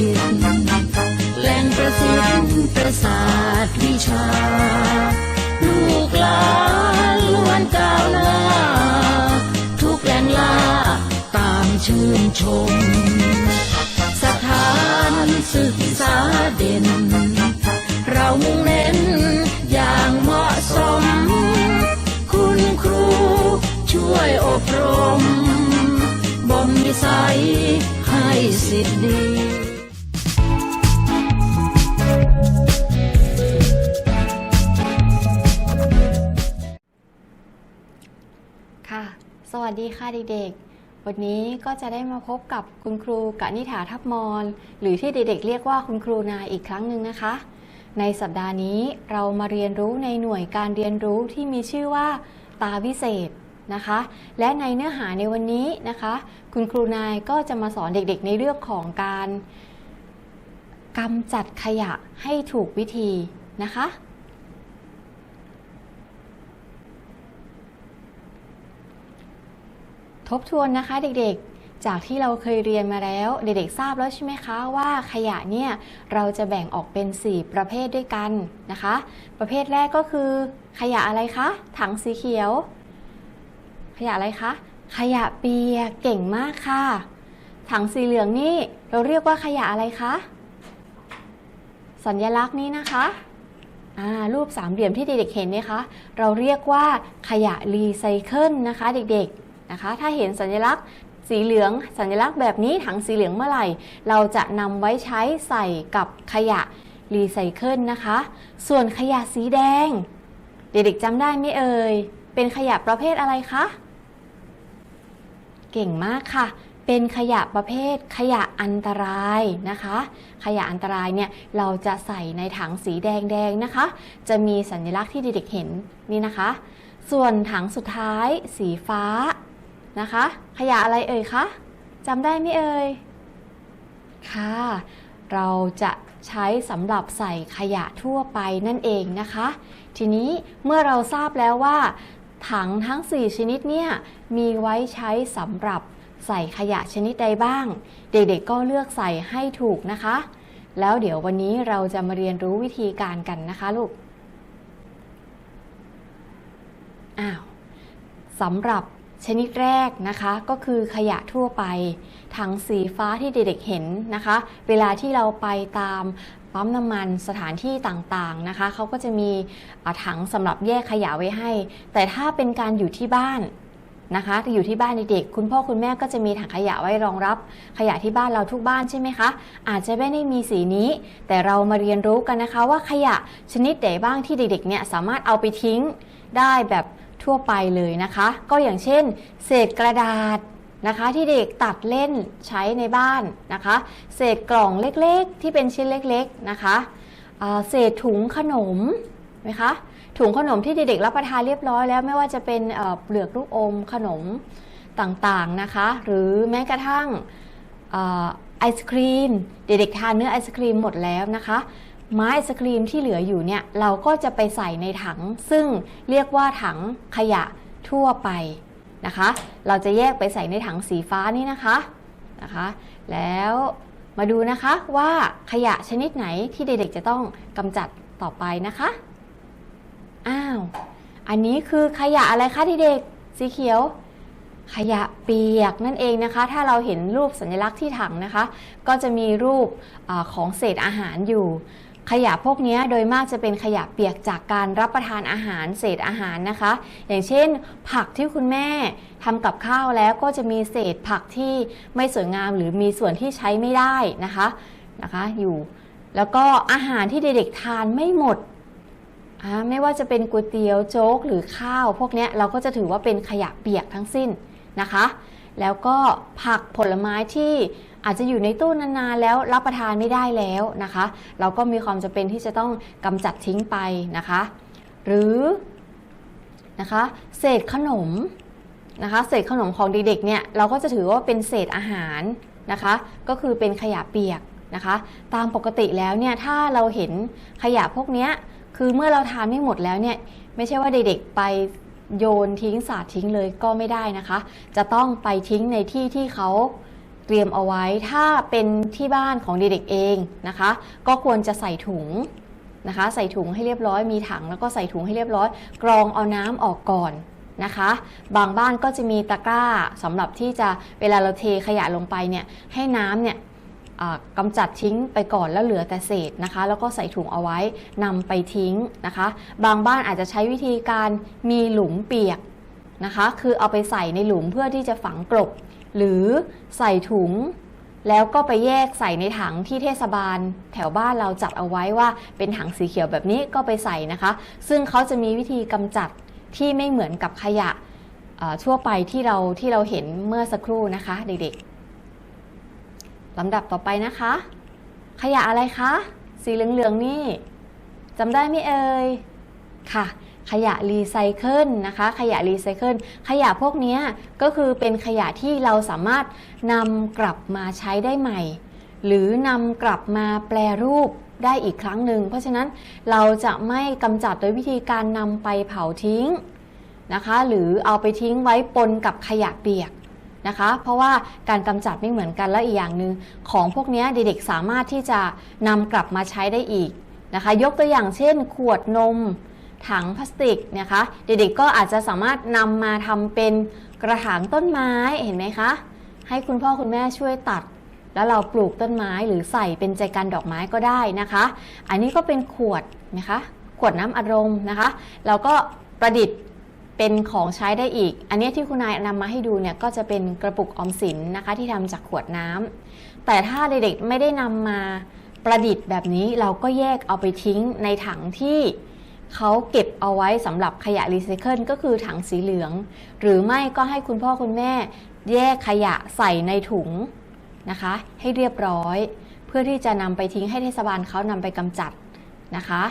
ตรแหล่งประสิทธิ์ประสาทวิชา ลูกหลานล้วนก้าวหน้า ทุกแหล่งล่าตามชื่นชม สถานศึกษาเด่น เรามุ่งเน้นอย่างเหมาะสม คุณครูช่วยอบรมบ่มนิสัยให้สิทธิ์ดี วัสดีค่ะเด็กๆ วันนี้ก็จะได้มาพบกับคุณครูกนิฐาทับมอนหรือที่เด็กๆเรียกว่าคุณครูนาอีกครั้งหนึ่งนะคะ ในสัปดาห์นี้เรามาเรียนรู้ในหน่วยการเรียนรู้ที่มีชื่อว่าตาวิเศษนะคะ และในเนื้อหาในวันนี้นะคะ คุณครูนายก็จะมาสอนเด็กๆ ในเรื่องของการกำจัดขยะให้ถูกวิธีนะคะ ทบทวนนะคะเด็กๆ จากที่เราเคยเรียนมาแล้ว เด็กๆทราบแล้วใช่ไหมคะว่าขยะเนี่ยเราจะแบ่งออกเป็น 4 ประเภทด้วยกันนะคะ ประเภทแรกก็คือขยะอะไรคะ ถังสีเขียว ขยะอะไรคะ ขยะเปียกเก่งมากค่ะ ถังสีเหลืองนี่เราเรียกว่าขยะอะไรคะ สัญลักษณ์นี้นะคะรูปสามเหลี่ยมที่เด็กๆเห็นเนี่ยคะ เราเรียกว่าขยะรีไซเคิลนะคะเด็กๆ นะคะ ถ้าเห็นสัญลักษณ์สีเหลืองสัญลักษณ์แบบนี้ถังสีเหลืองเมื่อไหร่ เราจะนำไว้ใช้ใส่กับขยะรีไซเคิลนะคะ ส่วนขยะสีแดง เด็กๆจำได้ไหมเอ่ย เป็นขยะประเภทอะไรคะ เก่งมากค่ะ เป็นขยะประเภทขยะอันตรายนะคะ ขยะอันตรายเนี่ยเราจะใส่ในถังสีแดงๆนะคะ จะมีสัญลักษณ์ที่เด็กๆเห็นนี่นะคะ ส่วนถังสุดท้ายสีฟ้า นะคะ ขยะอะไรเอ่ยคะจำได้ไหมเอ่ยค่ะ เราจะใช้สำหรับใส่ขยะทั่วไปนั่นเองนะคะ ทีนี้เมื่อเราทราบแล้วว่า ถังทั้ง 4 ชนิดเนี่ยมีไว้ใช้สำหรับใส่ขยะชนิดใดบ้าง เด็กๆก็เลือกใส่ให้ถูกนะคะ แล้วเดี๋ยววันนี้เราจะมาเรียนรู้วิธีการกันนะคะลูกอ้าวสำหรับ ชนิดแรกนะคะก็คือขยะทั่วไปถังสีฟ้าที่เด็กๆเห็นนะคะ เวลาที่เราไปตามปั๊มน้ำมันสถานที่ต่างๆนะคะเขาก็จะมีถังสำหรับแยกขยะไว้ให้ แต่ถ้าเป็นการอยู่ที่บ้านนะคะอยู่ที่บ้านเด็กๆคุณพ่อคุณแม่ก็จะมีถังขยะไว้รองรับ ขยะที่บ้านเราทุกบ้านใช่ไหมคะ อาจจะไม่ได้มีสีนี้ แต่เรามาเรียนรู้กันนะคะว่าขยะชนิดไหนบ้างที่เด็กๆเนี่ยสามารถเอาไปทิ้งได้แบบ ทั่วไปเลยนะคะ ก็อย่างเช่น เศษกระดาษนะคะ ที่เด็กตัดเล่นใช้ในบ้านนะคะ เศษกล่องเล็กๆ ที่เป็นชิ้นเล็กๆนะคะเศษถุงขนมไหมคะถุงขนมที่เด็กๆรับประทานเรียบร้อยแล้วไม่ว่าจะเป็นเเปลือกลูกอมขนมต่างๆนะคะ หรือแม้กระทั่งไอศครีม เด็กๆทานเนื้อไอศครีมหมดแล้วนะคะ ไม้ไอศครีมที่เหลืออยู่เนี่ยเราก็จะไปใส่ในถัง ซึ่งเรียกว่าถังขยะทั่วไปนะคะ เราจะแยกไปใส่ในถังสีฟ้านี่นะคะนะคะ แล้วมาดูนะคะว่าขยะชนิดไหนที่เด็กๆจะต้องกำจัดต่อไปนะคะอ้าวอันนี้คือขยะอะไรคะเด็กๆสีเขียว ขยะเปียกนั่นเองนะคะ ถ้าเราเห็นรูปสัญลักษณ์ที่ถังนะคะ ก็จะมีรูปอของเศษอาหารอยู่ ขยะพวกนี้โดยมากจะเป็นขยะเปียกจากการรับประทานอาหารเศษอาหารนะคะ อย่างเช่น ผักที่คุณแม่ทำกับข้าวแล้วก็จะมีเศษผักที่ไม่สวยงามหรือมีส่วนที่ใช้ไม่ได้นะคะนะคะอยู่ แล้วก็อาหารที่เด็กๆทานไม่หมดไม่ว่าจะเป็นก๋วยเตี๋ยวโจ๊กหรือข้าว พวกนี้เราก็จะถือว่าเป็นขยะเปียกทั้งสิ้นนะคะ แล้วก็ผักผลไม้ที่ อาจจะอยู่ในตู้นานๆแล้วรับประทานไม่ได้แล้วนะคะ เราก็มีความจำเป็นที่จะต้องกำจัดทิ้งไปนะคะ หรือนะคะเศษขนมนะคะเศษขนมของเด็กๆเนี่ยเราก็จะถือว่าเป็นเศษอาหารนะคะ ก็คือเป็นขยะเปียกนะคะ ตามปกติแล้วเนี่ยถ้าเราเห็นขยะพวกเนี้ยคือเมื่อเราทานไม่หมดแล้วเนี่ยไม่ใช่ว่าเด็กๆไปโยนทิ้งสาดทิ้งเลยก็ไม่ได้นะคะ จะต้องไปทิ้งในที่ที่เขา เตรียมเอาไว้ถ้าเป็นที่บ้านของเด็กๆเองนะคะ ก็ควรจะใส่ถุงนะคะ ใส่ถุงให้เรียบร้อยมีถังแล้วก็ใส่ถุงให้เรียบร้อย กรองเอาน้ำออกก่อนนะคะ บางบ้านก็จะมีตะกร้าสำหรับที่จะเวลาเราเทขยะลงไปเนี่ยให้น้ำเนี่ยกำจัดทิ้งไปก่อนแล้วเหลือแต่เศษนะคะ แล้วก็ใส่ถุงเอาไว้นำไปทิ้งนะคะ บางบ้านอาจจะใช้วิธีการมีหลุมเปียกนะคะ คือเอาไปใส่ในหลุมเพื่อที่จะฝังกลบ หรือใส่ถุง แล้วก็ไปแยกใส่ในถังที่เทศบาล แถวบ้านเราจัดเอาไว้ว่า เป็นถังสีเขียวแบบนี้ก็ไปใส่นะคะ ซึ่งเขาจะมีวิธีกำจัดที่ไม่เหมือนกับขยะทั่วไปที่เราที่เราเห็นเมื่อสักครู่นะคะ เด็กๆลำดับต่อไปนะคะ ขยะอะไรคะ สีเหลืองๆนี่จำได้ไหมเอ่ยค่ะ ขยะรีไซเคิลนะคะ ขยะรีไซเคิลขยะพวกนี้ก็คือเป็นขยะที่เราสามารถนำกลับมาใช้ได้ใหม่ หรือนำกลับมาแปลรูปได้อีกครั้งหนึ่ง เพราะฉะนั้นเราจะไม่กำจัดโดยวิธีการนำไปเผาทิ้งนะคะ หรือเอาไปทิ้งไว้ปนกับขยะเปียกนะคะ เพราะว่าการกำจัดไม่เหมือนกันและอีกอย่างหนึ่งของพวกนี้เด็กๆสามารถที่จะนำกลับมาใช้ได้อีกนะคะ ยกตัวอย่างเช่น ขวดนม ถังพลาสติกนะคะ เด็กๆก็อาจจะสามารถนำมาทำเป็นกระถางต้นไม้เห็นไหมคะ ให้คุณพ่อคุณแม่ช่วยตัด แล้วเราปลูกต้นไม้หรือใส่เป็นใจกันดอกไม้ก็ได้นะคะ อันนี้ก็เป็นขวดนะคะ ขวดน้ำอารมณ์นะคะ เราก็ประดิษฐ์เป็นของใช้ได้อีก อันนี้ที่คุณนายนำมาให้ดูเนี่ยก็จะเป็นกระปุกออมสินนะคะ ที่ทำจากขวดน้ำแต่ถ้าเด็กๆไม่ได้นำมาประดิษฐ์แบบนี้เราก็แยกเอาไปทิ้งในถังที่ เขาเก็บเอาไว้สำหรับขยะรีไซเคิลก็คือถังสีเหลือง หรือไม่ก็ให้คุณพ่อคุณแม่แยกขยะใส่ในถุงนะคะ ให้เรียบร้อย เพื่อที่จะนำไปทิ้งให้เทศบาลเขานำไปกำจัดนะคะ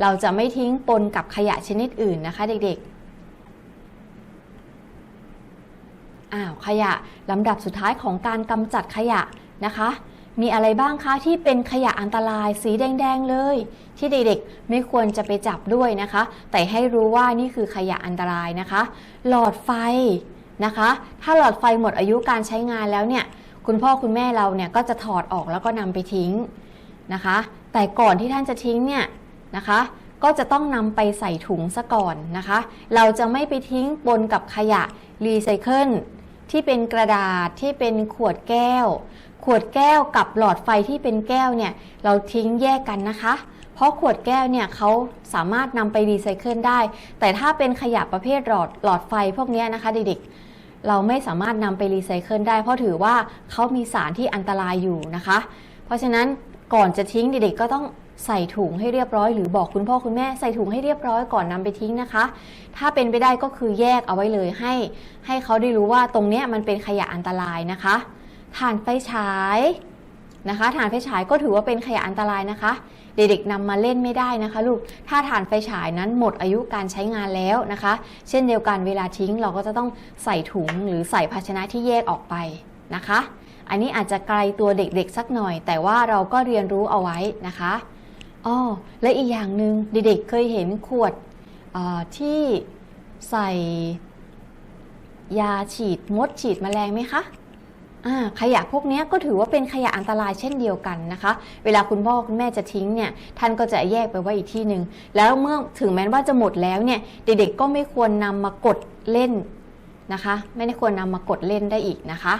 เราจะไม่ทิ้งปนกับขยะชนิดอื่นนะคะเด็กๆอ้าวขยะลำดับสุดท้ายของการกำจัดขยะนะคะ มีอะไรบ้างคะที่เป็นขยะอันตรายสีแดงๆเลย ที่เด็กๆไม่ควรจะไปจับด้วยนะคะ แต่ให้รู้ว่านี่คือขยะอันตรายนะคะ หลอดไฟนะคะ ถ้าหลอดไฟหมดอายุการใช้งานแล้วเนี่ย คุณพ่อคุณแม่เราเนี่ยก็จะถอดออกแล้วก็นำไปทิ้งนะคะ แต่ก่อนที่ท่านจะทิ้งเนี่ยนะคะก็จะต้องนำไปใส่ถุงซะก่อนนะคะ เราจะไม่ไปทิ้งปนกับขยะรีไซเคิล ที่เป็นกระดาษที่เป็นขวดแก้ว ขวดแก้วกับหลอดไฟที่เป็นแก้วเนี่ยเราทิ้งแยกกันนะคะ เพราะขวดแก้วเนี่ยเขาสามารถนำไปรีไซเคิลได้ แต่ถ้าเป็นขยะประเภทหลอดหลอดไฟพวกนี้นะคะเด็กๆเราไม่สามารถนำไปรีไซเคิลได้ เพราะถือว่าเขามีสารที่อันตรายอยู่นะคะ เพราะฉะนั้นก่อนจะทิ้งเด็กๆก็ต้อง ใส่ถุงให้เรียบร้อย หรือบอกคุณพ่อคุณแม่ใส่ถุงให้เรียบร้อยก่อนนำไปทิ้งนะคะ ถ้าเป็นไปได้ก็คือแยกเอาไว้เลยให้ ให้เขาได้รู้ว่าตรงเนี้ยมันเป็นขยะอันตรายนะคะถ่านไฟฉายนะคะถ่านไฟฉายก็ถือว่าเป็นขยะอันตรายนะคะ เด็กๆนำมาเล่นไม่ได้นะคะ ลูกถ้าถ่านไฟฉายนั้นหมดอายุการใช้งานแล้วนะคะ เช่นเดียวกันเวลาทิ้งเราก็จะต้องใส่ถุงหรือใส่ภาชนะที่แยกออกไปนะคะ อันนี้อาจจะไกลตัวเด็กๆสักหน่อย แต่ว่าเราก็เรียนรู้เอาไว้นะคะ อ้อและอีกอย่างหนึ่งเด็กๆเคยเห็นขวดที่ใส่ยาฉีดมดฉีดแมลงไหมคะขยะพวกนี้ก็ถือว่าเป็นขยะอันตรายเช่นเดียวกันนะคะ เวลาคุณพ่อคุณแม่จะทิ้งเนี่ย ท่านก็จะแยกไปไว้อีกที่หนึ่ง แล้วเมื่อถึงแม้ว่าจะหมดแล้วเนี่ย เด็กๆก็ไม่ควรนำมากดเล่นนะคะ ไม่ได้ควรนำมากดเล่นได้อีกนะคะ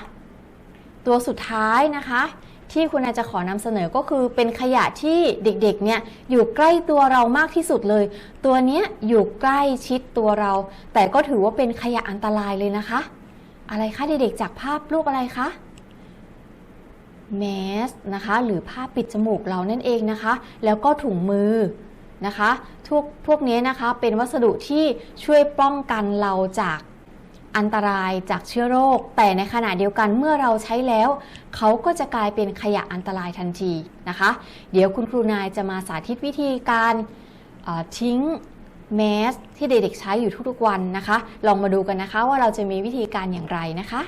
ตัวสุดท้ายนะคะ ที่คุณอาจจะขอนำเสนอก็คือเป็นขยะที่เด็กๆเนี่ยอยู่ใกล้ตัวเรามากที่สุดเลย ตัวเนี้ยอยู่ใกล้ชิดตัวเรา แต่ก็ถือว่าเป็นขยะอันตรายเลยนะคะ อะไรคะเด็กๆจากภาพลูกอะไรคะแมสนะคะหรือผ้าปิดจมูกเรานั่นเองนะคะ แล้วก็ถุงมือนะคะทุกพวกนี้นะคะเป็นวัสดุที่ช่วยป้องกันเราจาก อันตรายจากเชื้อโรค แต่ในขณะเดียวกันเมื่อเราใช้แล้ว เขาก็จะกลายเป็นขยะอันตรายทันทีนะคะ เดี๋ยวคุณครูนายจะมาสาธิตวิธีการทิ้งแมสที่เด็กๆใช้อยู่ทุกๆวันนะคะ ลองมาดูกันนะคะว่าเราจะมีวิธีการอย่างไรนะคะ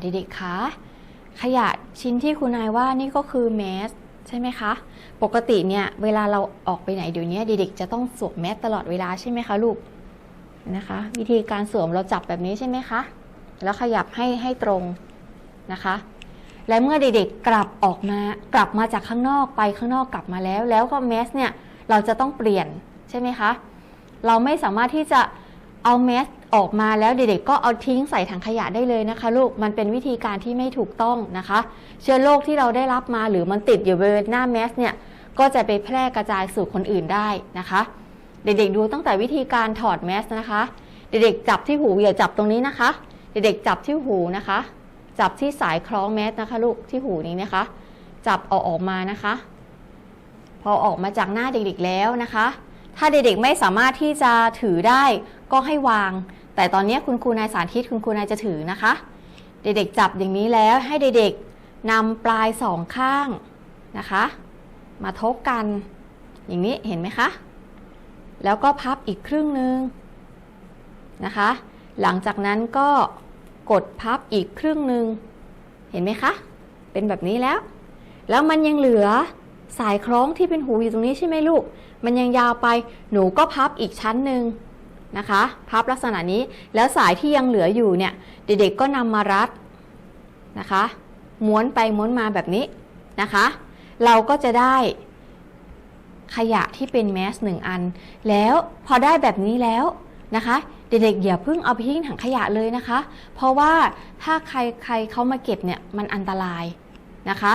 เด็กๆคะขยะชิ้นที่คุณนายว่านี่ก็คือแมสใช่ไหมคะ ปกติเนี่ยเวลาเราออกไปไหนเดี๋ยวนี้เด็กๆจะต้องสวมแมสตลอดเวลาใช่ไหมคะลูก นะคะ วิธีการสวมเราจับแบบนี้ใช่ไหมคะ แล้วขยับให้ให้ตรงนะคะ และเมื่อเด็กๆกลับออกมากลับมาจากข้างนอกไปข้างนอกกลับมาแล้ว แล้วก็แมสเนี่ยเราจะต้องเปลี่ยนใช่ไหมคะ เราไม่สามารถที่จะเอาแมสออกมาแล้วเด็กๆก็เอาทิ้งใส่ถังขยะได้เลยนะคะลูก มันเป็นวิธีการที่ไม่ถูกต้องนะคะ เชื้อโรคที่เราได้รับมาหรือมันติดอยู่บริเวณหน้าแมสเนี่ยก็จะไปแพร่กระจายสู่คนอื่นได้นะคะ เด็กๆดูตั้งแต่วิธีการถอดแมสนะคะ เด็กๆจับที่หูอย่าจับตรงนี้นะคะ เด็กๆจับที่หูนะคะ จับที่สายคล้องแมสนะคะลูกที่หูนี้นะคะ จับเอาออกมานะคะ พอออกมาจากหน้าเด็กๆแล้วนะคะ ถ้าเด็กๆไม่สามารถที่จะถือได้ก็ให้วาง แต่ตอนนี้คุณครูนายสาธิตคุณครูนายจะถือนะคะ เด็กๆจับอย่างนี้แล้วให้เด็กๆนำปลายสองข้างนะคะ มาทบกันอย่างนี้เห็นไหมคะ แล้วก็พับอีกครึ่งหนึ่งนะคะ หลังจากนั้นก็กดพับอีกครึ่งหนึ่งเห็นไหมคะ เป็นแบบนี้แล้ว แล้วมันยังเหลือสายคล้องที่เป็นหูอยู่ตรงนี้ใช่ไหมลูก มันยังยาวไป หนูก็พับอีกชั้นหนึ่งนะคะ พับลักษณะนี้ แล้วสายที่ยังเหลืออยู่เนี่ย เด็กๆก็นำมารัดนะคะ ม้วนไปม้วนมาแบบนี้นะคะ เราก็จะได้ ขยะที่เป็นแมสหนึ่งอัน แล้วพอได้แบบนี้แล้วนะคะเด็กๆอย่าเพิ่งเอาไปทิ้งถังขยะเลยนะคะ เพราะว่าถ้าใครใครเขามาเก็บเนี่ยมันอันตรายนะคะ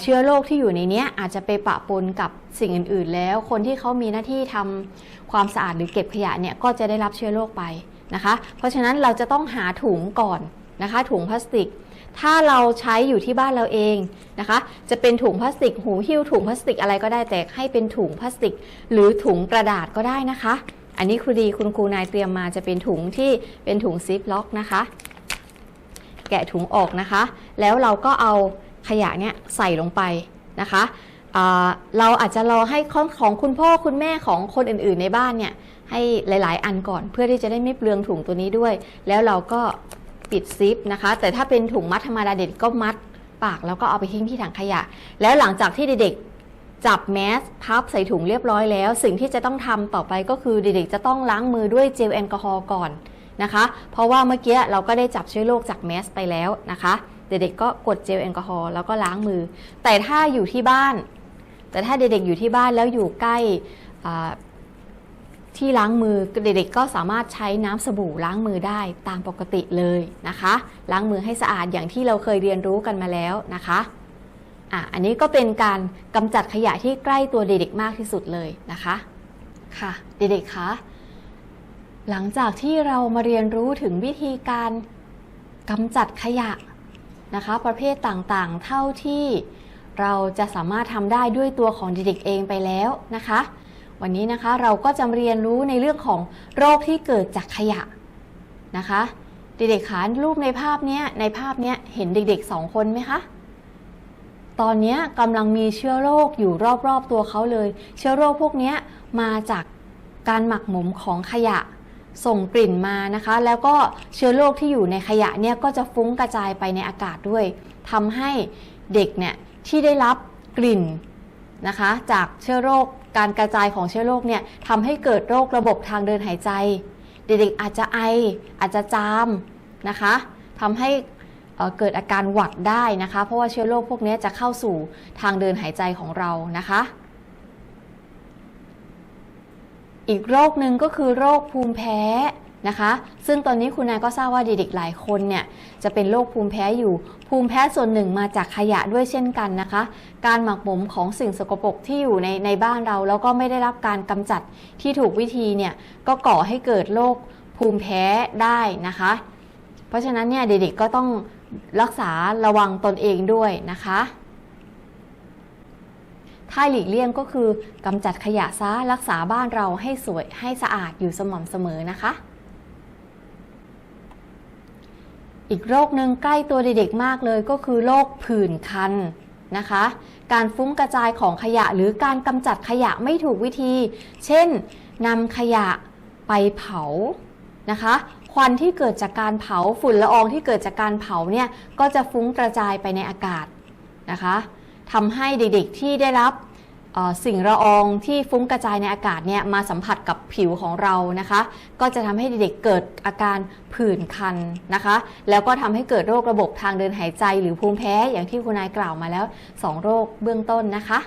เชื้อโรคที่อยู่ในนี้อาจจะไปปะปนกับสิ่งอื่นๆ แล้ว คนที่เขามีหน้าที่ทำความสะอาดหรือเก็บขยะเนี่ยก็จะได้รับเชื้อโรคไปนะคะ เพราะฉะนั้นเราจะต้องหาถุงก่อนนะคะ ถุงพลาสติก ถ้าเราใช้อยู่ที่บ้านเราเองนะคะ จะเป็นถุงพลาสติกหูหิ้วถุงพลาสติกอะไรก็ได้แต่ให้เป็นถุงพลาสติก หรือถุงกระดาษก็ได้นะคะ อันนี้ครูดีคุณครูนายเตรียมมาจะเป็นถุงที่เป็นถุงซิปล็อกนะคะ แกะถุงออกนะคะ แล้วเราก็เอาขยะเนี่ยใส่ลงไปนะคะเราอาจจะรอให้ของของคุณพ่อคุณแม่ของคนอื่น ๆ ในบ้านเนี่ยให้หลาย ๆ อันก่อนเพื่อที่จะได้ไม่เปลืองถุงตัวนี้ด้วย แล้วเราก็ ปิดซิปนะคะ แต่ถ้าเป็นถุงมัดธรรมดาเด็กก็มัดปากแล้วก็เอาไปทิ้งที่ถังขยะ แล้วหลังจากที่เด็กๆจับแมสพับใส่ถุงเรียบร้อยแล้ว สิ่งที่จะต้องทำต่อไปก็คือเด็กๆจะต้องล้างมือด้วยเจลแอลกอฮอล์ก่อนนะคะ เพราะว่าเมื่อกี้เราก็ได้จับเชื้อโรคจากแมสไปแล้วนะคะ เด็กๆก็กดเจลแอลกอฮอล์แล้วก็ล้างมือ แต่ถ้าอยู่ที่บ้าน แต่ถ้าเด็กๆอยู่ที่บ้านแล้วอยู่ใกล้ ที่ล้างมือเด็กๆก็สามารถใช้น้ำสบู่ล้างมือได้ตามปกติเลยนะคะ ล้างมือให้สะอาดอย่างที่เราเคยเรียนรู้กันมาแล้วนะคะอะอันนี้ก็เป็นการกำจัดขยะที่ใกล้ตัวเด็กๆมากที่สุดเลยนะคะค่ะเด็กๆคะหลังจากที่เรามาเรียนรู้ถึงวิธีการกำจัดขยะนะคะ ประเภทต่างๆ เท่าที่เราจะสามารถทำได้ด้วยตัวของเด็กๆเองไปแล้วนะคะ วันนี้นะคะเราก็จะเรียนรู้ในเรื่องของโรคที่เกิดจากขยะนะคะ เด็กๆคะรูปในภาพเนี้ยในภาพเนี้ยเห็นเด็กๆสองคนไหมคะตอนนี้กำลังมีเชื้อโรคอยู่รอบๆตัวเขาเลย เชื้อโรคพวกเนี้ยมาจากการหมักหมมของขยะส่งกลิ่นมานะคะ แล้วก็เชื้อโรคที่อยู่ในขยะเนี่ยก็จะฟุ้งกระจายไปในอากาศด้วยทำให้เด็กเนี่ยที่ได้รับกลิ่นนะคะ จากเชื้อโรค การกระจายของเชื้อโรคเนี่ยทำให้เกิดโรคระบบทางเดินหายใจ เด็กๆอาจจะไอ อาจจะจามนะคะทำให้เอ่อเกิดอาการหวัดได้นะคะ เพราะว่าเชื้อโรคพวกนี้จะเข้าสู่ทางเดินหายใจของเรานะคะ อีกโรคหนึ่งก็คือโรคภูมิแพ้ นะคะ ซึ่งตอนนี้คุณนายก็ทราบว่าเด็กๆหลายคนเนี่ยจะเป็นโรคภูมิแพ้อยู่ ภูมิแพ้ส่วนหนึ่งมาจากขยะด้วยเช่นกันนะคะ การหมักหมมของสิ่งสกปรกที่อยู่ในในบ้านเรา แล้วก็ไม่ได้รับการกำจัดที่ถูกวิธีเนี่ยก็ก่อให้เกิดโรคภูมิแพ้ได้นะคะ เพราะฉะนั้นเนี่ยเด็กๆก็ต้องรักษาระวังตนเองด้วยนะคะถ้าหลีกเลี่ยงก็คือกำจัดขยะซะรักษาบ้านเราให้สวยให้สะอาดอยู่สม่ำเสมอนะคะ อีกโรคหนึ่งใกล้ตัวเด็กๆมากเลยก็คือโรคผื่นคันนะคะ การฟุ้งกระจายของขยะหรือการกำจัดขยะไม่ถูกวิธี เช่นนำขยะไปเผานะคะ ควันที่เกิดจากการเผาฝุ่นละอองที่เกิดจากการเผาเนี่ยก็จะฟุ้งกระจายไปในอากาศนะคะทำให้เด็กๆที่ได้รับ สิ่งละอองที่ฟุ้งกระจายในอากาศเนี่ยมาสัมผัสกับผิวของเรานะคะ ก็จะทำให้เด็กๆเกิดอาการผื่นคันนะคะ แล้วก็ทำให้เกิดโรคระบบทางเดินหายใจ หรือภูมิแพ้อย่างที่คุณนายกล่าวมาแล้ว 2 โรคเบื้องต้นนะคะ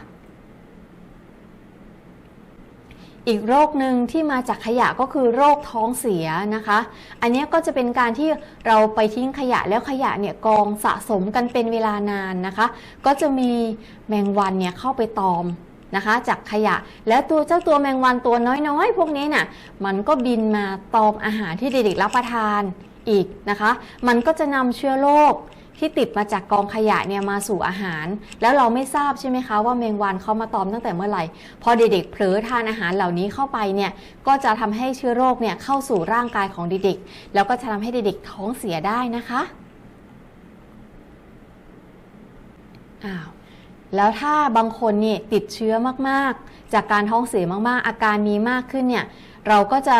อีกโรคหนึ่งที่มาจากขยะก็คือโรคท้องเสียนะคะ อันนี้ก็จะเป็นการที่เราไปทิ้งขยะแล้วขยะเนี่ยกองสะสมกันเป็นเวลานานนะคะ ก็จะมีแมงวันเนี่ยเข้าไปตอม นะคะ จากขยะ แล้วตัวเจ้าตัวแมงวันตัวน้อยๆ พวกนี้น่ะมันก็บินมาตอมอาหารที่เด็กๆรับประทานอีกนะคะ มันก็จะนำเชื้อโรคที่ติดมาจากกองขยะเนี่ยมาสู่อาหาร แล้วเราไม่ทราบใช่ไหมคะว่าแมงวันเขามาตอมตั้งแต่เมื่อไหร่ พอเด็กๆเผลอทานอาหารเหล่านี้เข้าไปเนี่ยก็จะทำให้เชื้อโรคเนี่ยเข้าสู่ร่างกายของเด็กๆแล้วก็จะทำให้เด็กๆท้องเสียได้นะคะอ้าว แล้วถ้าบางคนนี่ติดเชื้อมากๆ จากการท้องเสียมากๆ อาการมีมากขึ้นเนี่ยเราก็จะ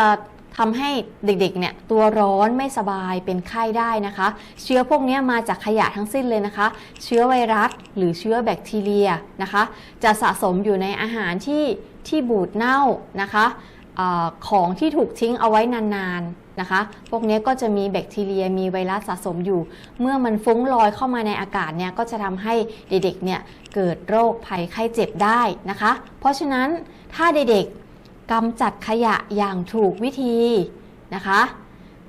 ทำให้เด็กๆ เนี่ยตัวร้อนไม่สบายเป็นไข้ได้นะคะ เชื้อพวกนี้มาจากขยะทั้งสิ้นเลยนะคะ เชื้อไวรัสหรือเชื้อแบคทีเรียนะคะ จะสะสมอยู่ในอาหารที่ที่บูดเน่านะคะอของที่ถูกทิ้งเอาไว้นานๆ นะคะ พวกนี้ก็จะมีแบคทีเรียมีไวรัสสะสมอยู่ เมื่อมันฟุ้งลอยเข้ามาในอากาศเนี่ยก็จะทำให้เด็กๆเนี่ยเกิดโรคภัยไข้เจ็บได้นะคะ เพราะฉะนั้นถ้าเด็กๆกำจัดขยะอย่างถูกวิธีนะคะ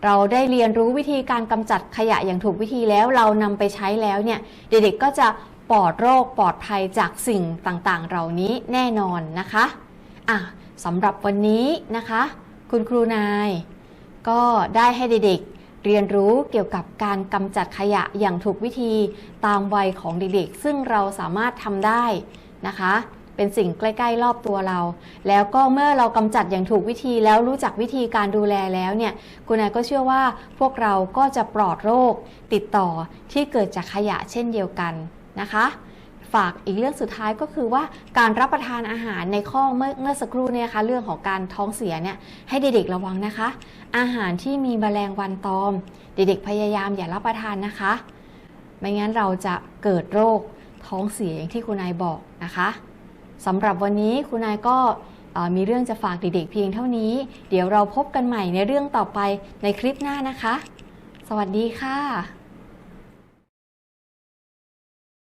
เราได้เรียนรู้วิธีการกำจัดขยะอย่างถูกวิธีแล้วเรานำไปใช้แล้วเนี่ยเด็กๆก็จะปลอดโรคปลอดภัยจากสิ่งต่างๆ เหล่านี้แน่นอนนะคะอะสำหรับวันนี้นะคะ คุณครูนาย ก็ได้ให้เด็กๆ เรียนรู้เกี่ยวกับการกำจัดขยะอย่างถูกวิธีตามวัยของเด็กๆ ซึ่งเราสามารถทำได้นะคะ เป็นสิ่งใกล้ๆ รอบตัวเรา แล้วก็เมื่อเรากำจัดอย่างถูกวิธีแล้วรู้จักวิธีการดูแลแล้วเนี่ยคุณนายก็เชื่อว่าพวกเราก็จะปลอดโรคติดต่อที่เกิดจากขยะเช่นเดียวกันนะคะ ฝากอีกเรื่องสุดท้ายก็คือว่าการรับประทานอาหารในข้อเมื่อเมื่อสักครู่เนี่ยนะคะเรื่องของการท้องเสียเนี่ยให้เด็กๆระวังนะคะ อาหารที่มีแมลงวันตอม เด็กๆพยายามอย่ารับประทานนะคะ ไม่งั้นเราจะเกิดโรคท้องเสียอย่างที่คุณนายบอกนะคะสำหรับวันนี้คุณนายก็มีเรื่องจะฝากเด็กๆเพียงเท่านี้ เดี๋ยวเราพบกันใหม่ในเรื่องต่อไปในคลิปหน้านะคะ สวัสดีค่ะ